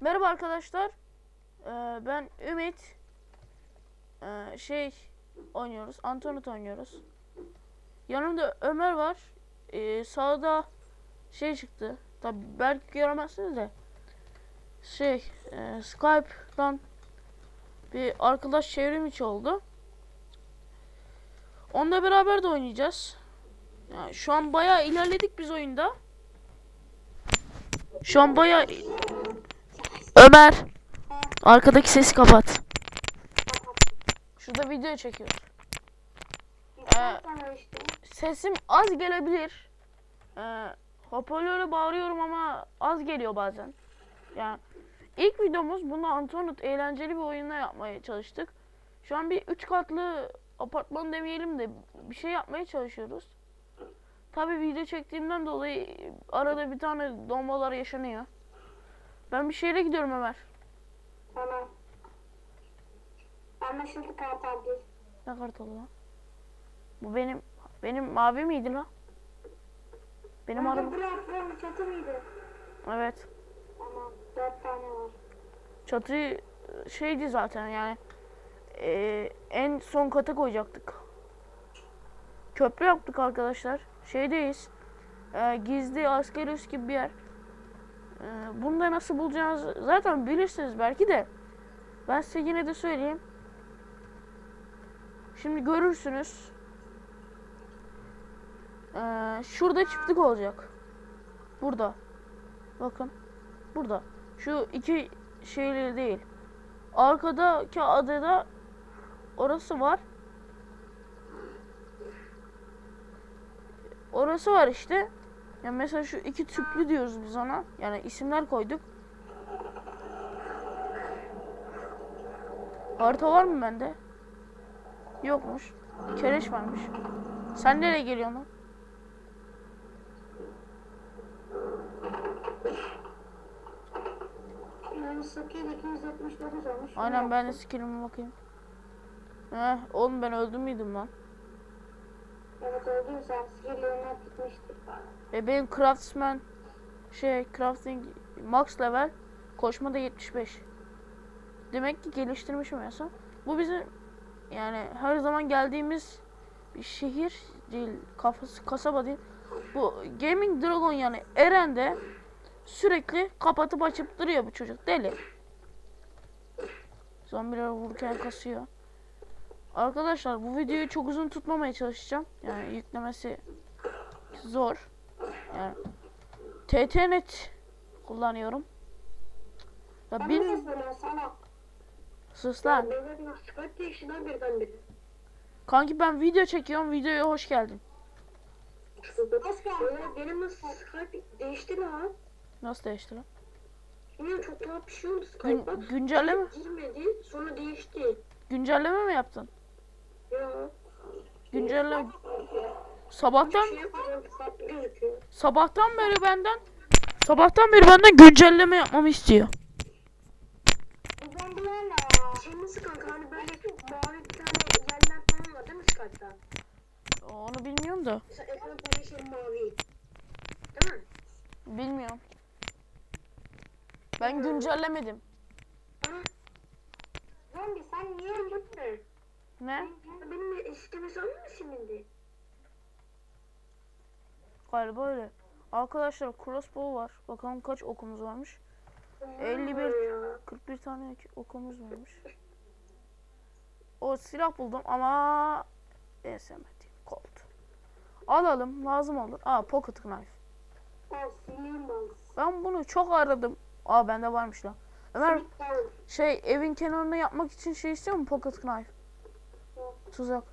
Merhaba arkadaşlar. Ee, ben Ümit. Ee, şey oynuyoruz. Antonut oynuyoruz. Yanımda Ömer var. Ee, sağda şey çıktı. Tabi belki göremezsiniz de. Şey e, Skype'dan bir arkadaş çevrim içi oldu. Onunla beraber de oynayacağız. Yani şu an bayağı ilerledik biz oyunda. Şu an bayağı Ömer. Arkadaki sesi kapat. Şurada video çekiyoruz. Ee, sesim az gelebilir. Ee, hoparlöre bağırıyorum ama az geliyor bazen. Yani ilk videomuz bunu Antonut eğlenceli bir oyunla yapmaya çalıştık. Şu an bir üç katlı apartman demeyelim de bir şey yapmaya çalışıyoruz. Tabi video çektiğimden dolayı arada bir tane donmalar yaşanıyor. Ben bir şehre gidiyorum Ömer. Tamam. Anlaşıldı kartaldı. Ne kartalı lan? Bu benim benim mavi miydi lan? Benim araba. Burada bıraktığım çatı mıydı? Evet. Tamam. Dört tane var. Çatıyı şeydi zaten yani. Eee, en son kata koyacaktık. Köprü yaptık arkadaşlar. Şeydeyiz. Eee, gizli askeri üs gibi bir yer. Eee bunu da nasıl bulacağınızı zaten bilirsiniz belki de. Ben size yine de söyleyeyim. Şimdi görürsünüz. Eee, şurada çiftlik olacak. Burada. Bakın. Burada. Şu iki şeyleri değil. Arkadaki adada orası var. Orası var işte. Ya mesela şu iki tüplü diyoruz biz ona. Yani isimler koyduk. Harita var mı bende? Yokmuş. Kereş varmış. Sen nereye geliyorsun lan? Yani Sakiye 269 olmuş. Aynen ben de skillime bakayım. Heh, oğlum ben öldüm müydüm lan? Evet öldüm sen. Skill'lerine. E benim craftsman şey crafting max level koşma da 75. Demek ki geliştirmişim en son. Bu bizim yani her zaman geldiğimiz bir şehir değil, kafası kasaba değil. Bu Gaming Dragon yani Eren'de sürekli kapatıp açıp duruyor bu çocuk deli. Zombiler vururken kasıyor. Arkadaşlar bu videoyu çok uzun tutmamaya çalışacağım. Yani yüklemesi zor. Yani TTNet kullanıyorum. Ya bil sus lan. Kanki ben video çekiyorum. Videoya hoş geldin. Hoş geldin. Benim nasıl Skype değişti lan. Nasıl değişti lan? Bilmiyorum çok tuhaf bir şey oldu Gün, Skype'a. güncelleme Girmedi sonra değişti. güncelleme mi yaptın? Bir sabahtan sabahtan beri benden sabahtan beri benden güncelleme yapmamı istiyor. Şey nasıl kanka hani böyle mavi bir tane yerler falan var değil mi Skype'da? Onu bilmiyorum da. Mesela ekran paylaşım mavi. Değil mi? Bilmiyorum. Ben güncellemedim. Zombi sen niye öldürdün? Ne? Benim eski hesabım mı şimdi? Galiba öyle. Arkadaşlar crossbow var. Bakalım kaç okumuz varmış. 51. Ya. 41 tane okumuz varmış. O silah buldum ama en sevmediğim Colt. Alalım lazım olur. Aa pocket knife. Ben bunu çok aradım. Aa bende varmış lan. Ömer şey evin kenarına yapmak için şey istiyor mu pocket knife? Tuzak.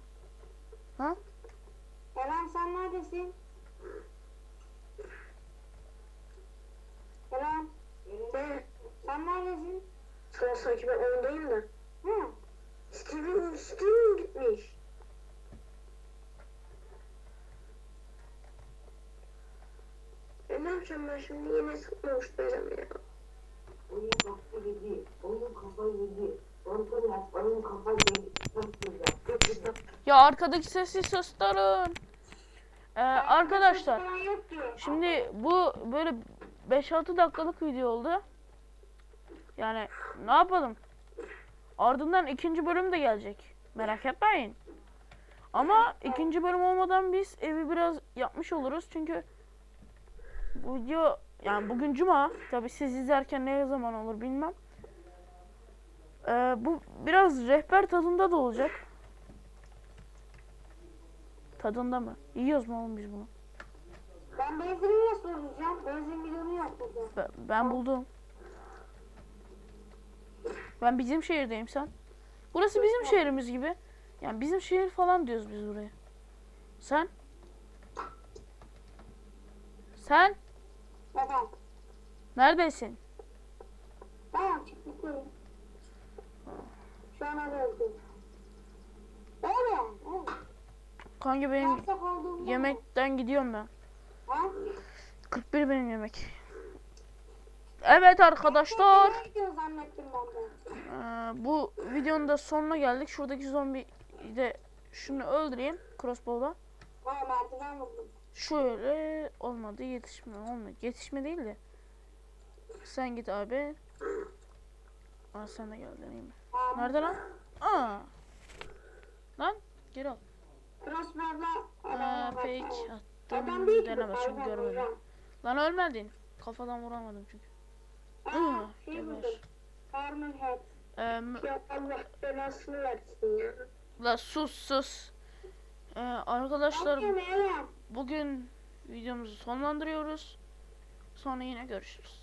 Ha? Eren sen neredesin? Eren. Sen, sen neredesin? Sana sanki ben oyundayım da. Hı. Steven, Steven gitmiş. E ne yapacağım ben şimdi yine sıkmamıştıracağım ya. Oyun kafayı yedi. Oyun kafayı yedi. Ya arkadaki sesi susturun. Ee, arkadaşlar şimdi bu böyle 5-6 dakikalık video oldu. Yani ne yapalım? Ardından ikinci bölüm de gelecek. Merak etmeyin. Ama ikinci bölüm olmadan biz evi biraz yapmış oluruz. Çünkü bu video yani bugün cuma. Tabi siz izlerken ne zaman olur bilmem. Ee, bu biraz rehber tadında da olacak. Tadında mı? Yiyoruz mu oğlum biz bunu? Ben benzini nasıl bulacağım? Benzin bidonu yok burada. Ben, ben buldum. Ben bizim şehirdeyim sen. Burası bizim şehrimiz gibi. Yani bizim şehir falan diyoruz biz buraya. Sen? Sen? Neden? Neredesin? Tamam çıktıklarım. An arıyorsun. Öyle. Evet. Kanka benim Yapsak olduğunda. yemekten gidiyorum ben. Ha? 41 benim yemek. Evet arkadaşlar. Ne gidiyor zannettim ben de. Ee, bu videonun da sonuna geldik. Şuradaki zombi de şunu öldüreyim crossbow'la. Ha merdiven. Şöyle olmadı yetişme olmadı. Yetişme değil de. Sen git abi. Aa sen de gel deneyim. Ha, Nerede lan? Aa. Lan geri. Crossbow'la Aa bakalım. attım. Adam değil ki bu, Deneme çünkü görmedim. Lan ölmedin. Kafadan vuramadım çünkü. Aa, şey geber. Ee, Allah belasını versin ya. la sus sus. Ee, arkadaşlar bugün videomuzu sonlandırıyoruz. Sonra yine görüşürüz.